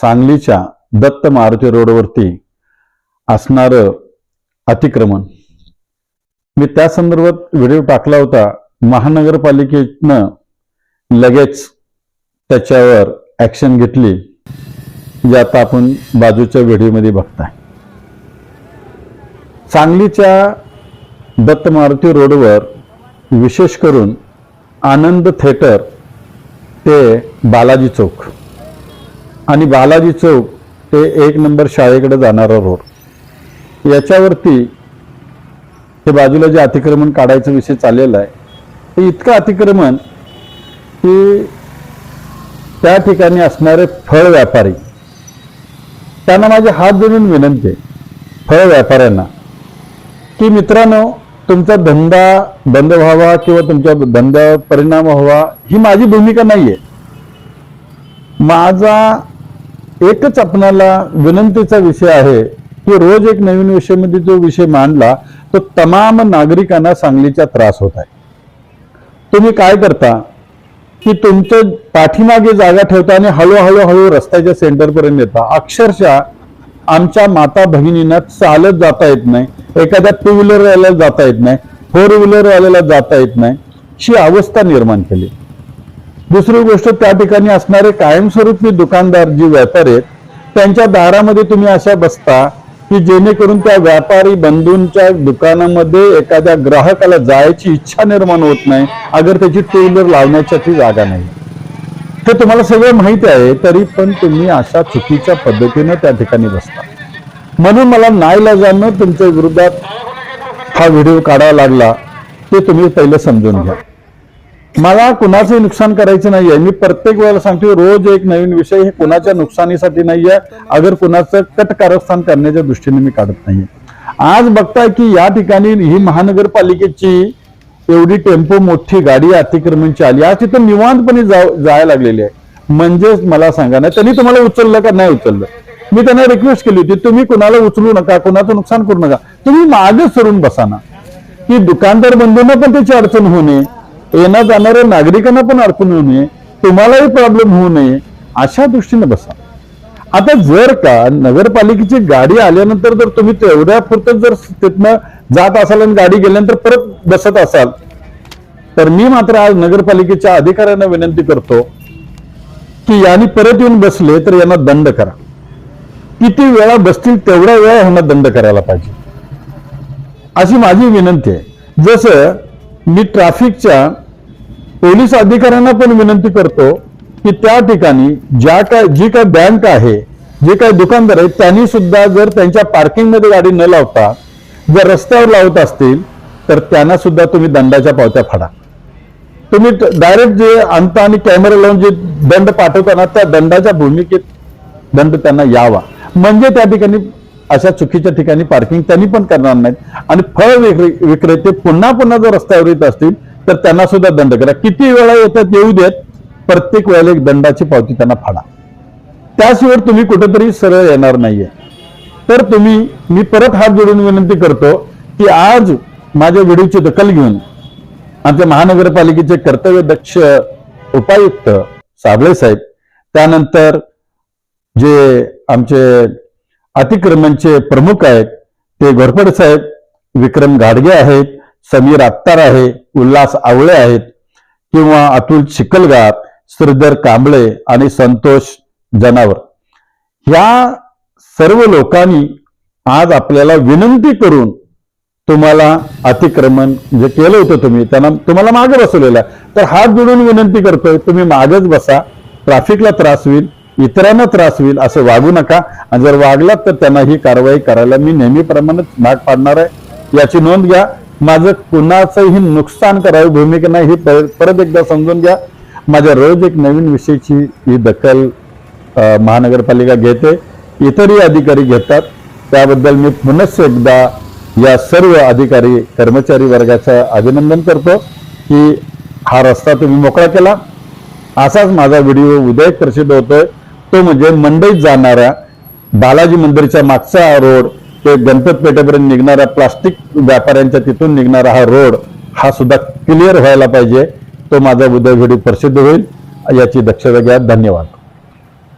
सांगलीच्या दत्त मारुती रोडवरती असणारं अतिक्रमण. मी त्या संदर्भात व्हिडिओ टाकला होता. महानगरपालिकेनं लगेच त्याच्यावर ऍक्शन घेतली. जे आता आपण बाजूच्या व्हिडिओमध्ये बघताय. सांगलीच्या दत्त मारुती रोडवर विशेष करून आनंद थिएटर ते बालाजी चौक. आणि बालाजी चौक ते एक नंबर शाळेकडे जाणारा रोड. याच्यावरती हे बाजूला जे अतिक्रमण काढायचा विषय चाललेला आहे ते इतकं अतिक्रमण की त्या ठिकाणी असणारे फळ व्यापारी त्यांना माझे हात जोडून विनंती आहे फळ व्यापाऱ्यांना की मित्रांनो तुमचा धंदा बंद व्हावा किंवा तुमच्या धंद्यावर परिणाम व्हावा ही माझी भूमिका नाही आहे माझा एकच आपणाला विनंतीचा विषय आहे की रोज एक नवीन विषयामध्ये जो विषय मांडला तो तमाम नागरिकांना सांगलीचा त्रास होत आहे. तुम्ही काय करता की तुमचं पाठीमागे जागा ठेवता आणि हळूहळू हळू रस्त्याच्या सेंटरपर्यंत येता. अक्षरशः आमच्या माता भगिनींना चालत जाता येत नाही. एखाद्या टू व्हीलर जाता येत नाही. फोर व्हीलर वाल्याला जाता येत नाही. अशी अवस्था निर्माण केली. दुसरी गोष्ट त्या ठिकाणी असणारे कायमस्वरूपी दुकानदार जे व्यापारी आहेत त्यांच्या दारामध्ये तुम्ही अशा बसता की जेणेकरून त्या व्यापारी बंधूंच्या दुकानामध्ये एखाद्या ग्राहकाला जायची इच्छा निर्माण होत नाही अगर त्याची टू व्हीलर लावण्यासाठी जागा नाही. हे तुम्हाला सगळं माहिती आहे तरी पण तुम्ही अशा चुकीच्या पद्धतीनं त्या ठिकाणी बसता. म्हणून मला नाईलाजानं तुमच्या विरोधात हा व्हिडिओ काढावा लागला ते तुम्ही पहिलं समजून घ्या. मला कुणाचे नुकसान करायचं नाहीये. मी प्रत्येक वेळेला सांगतो रोज एक नवीन विषय हे कुणाच्या नुकसानीसाठी नाहीये. अगर कुणाचं कट कारस्थान करण्याच्या दृष्टीने मी काढत नाहीये. आज बघताय की या ठिकाणी ही महानगरपालिकेची एवढी टेम्पो मोठी गाडी अतिक्रमणची आली. आज तिथं निवांतपणे जायला लागलेली आहे. म्हणजेच मला सांगा ना त्यांनी तुम्हाला उचललं का नाही उचललं? मी त्यांना रिक्वेस्ट केली होती तुम्ही कुणाला उचलू नका कुणाचं नुकसान करू नका. तुम्ही मागे सरून बसा ना. की दुकानदार बंधूंना पण त्याची अडचण होणे येण्या जाणाऱ्या नागरिकांना पण अडचण होऊ नये तुम्हालाही प्रॉब्लेम होऊ नये अशा दृष्टीने बसा. आता जर का नगरपालिकेची गाडी आल्यानंतर जर तुम्ही तेवढ्या पुरतं जर तिथनं जात असाल आणि गाडी गेल्यानंतर परत बसत असाल तर मी मात्र आज नगरपालिकेच्या अधिकाऱ्यांना विनंती करतो की यांनी परत येऊन बसले तर यांना दंड करा. किती वेळा बसतील तेवढ्या वेळा यांना दंड करायला पाहिजे. अशी माझी विनंती आहे. जसं मी ट्रॅफिकच्या पोलीस अधिकाऱ्यांना पण विनंती करतो की त्या ठिकाणी ज्या काय जी काय बँक आहे जे काय दुकानदार आहेत त्यांनी सुद्धा जर त्यांच्या पार्किंगमध्ये गाडी न लावता जर रस्त्यावर लावत असतील तर त्यांना सुद्धा तुम्ही दंडाच्या पावत्या फाडा. तुम्ही डायरेक्ट जे आणता आणि कॅमेरा लावून जे दंड पाठवताना त्या दंडाच्या भूमिकेत दंड त्यांना यावा. म्हणजे त्या ठिकाणी अशा चुकीच्या ठिकाणी पार्किंग त्यांनी पण करणार नाहीत. आणि फळ विक्रे- विक्रेते पुन्हा पुन्हा जर रस्त्यावर येत असतील तर त्यांना सुद्धा दंड करा. किती वेळा येतात येऊ देत प्रत्येक वेळेला एक दंडाची पावती त्यांना फाडा. त्याशिवाय तुम्ही कुठेतरी सरळ येणार नाहीये. तर तुम्ही मी परत हात जोडून विनंती करतो की आज माझ्या व्हिडिओची दखल घेऊन आमच्या महानगरपालिकेचे कर्तव्य दक्ष उपायुक्त साबळे साहेब त्यानंतर जे आमचे अतिक्रमणचे प्रमुख आहेत ते घोरपड साहेब विक्रम गाडगे आहेत समीर अत्तार आहे उल्हास आवळे आहेत किंवा अतुल चिखलगार श्रीधर कांबळे आणि संतोष जनावर. ह्या सर्व लोकांनी आज आपल्याला विनंती करून तुम्हाला अतिक्रमण जे केलं होतं तुम्ही त्यांना तुम्हाला मागे बसवलेलं तर हात जोडून विनंती करतोय तुम्ही मागच बसा. ट्रॅफिकला त्रास होईल इतरांना त्रास होईल असं वागू नका. आणि जर वागलात तर त्यांना ही कारवाई करायला मी नेहमीप्रमाणेच भाग पाडणार आहे. याची नोंद घ्या. माझं कुणाचंही नुकसान करावी भूमिका नाही ही परत एकदा समजून घ्या. माझ्या रोज एक नवीन विषयाची ही दखल महानगरपालिका घेते. इतरही अधिकारी घेतात. त्याबद्दल मी पुनश्च एकदा या सर्व अधिकारी कर्मचारी वर्गाचं अभिनंदन करतो की हा रस्ता तुम्ही मोकळा केला. असाच माझा व्हिडिओ उदय प्रसिद्ध होतोय. तो म्हणजे मंडईत जाणाऱ्या बालाजी मंदिरच्या मागचा रोड ते गणपत पेठेपर्यंत निघणारा प्लास्टिक व्यापाऱ्यांच्या तिथून निघणारा हा रोड हा सुद्धा क्लिअर व्हायला पाहिजे. तो माझा उदयघडी प्रसिद्ध होईल. याची दक्षता घ्या. धन्यवाद.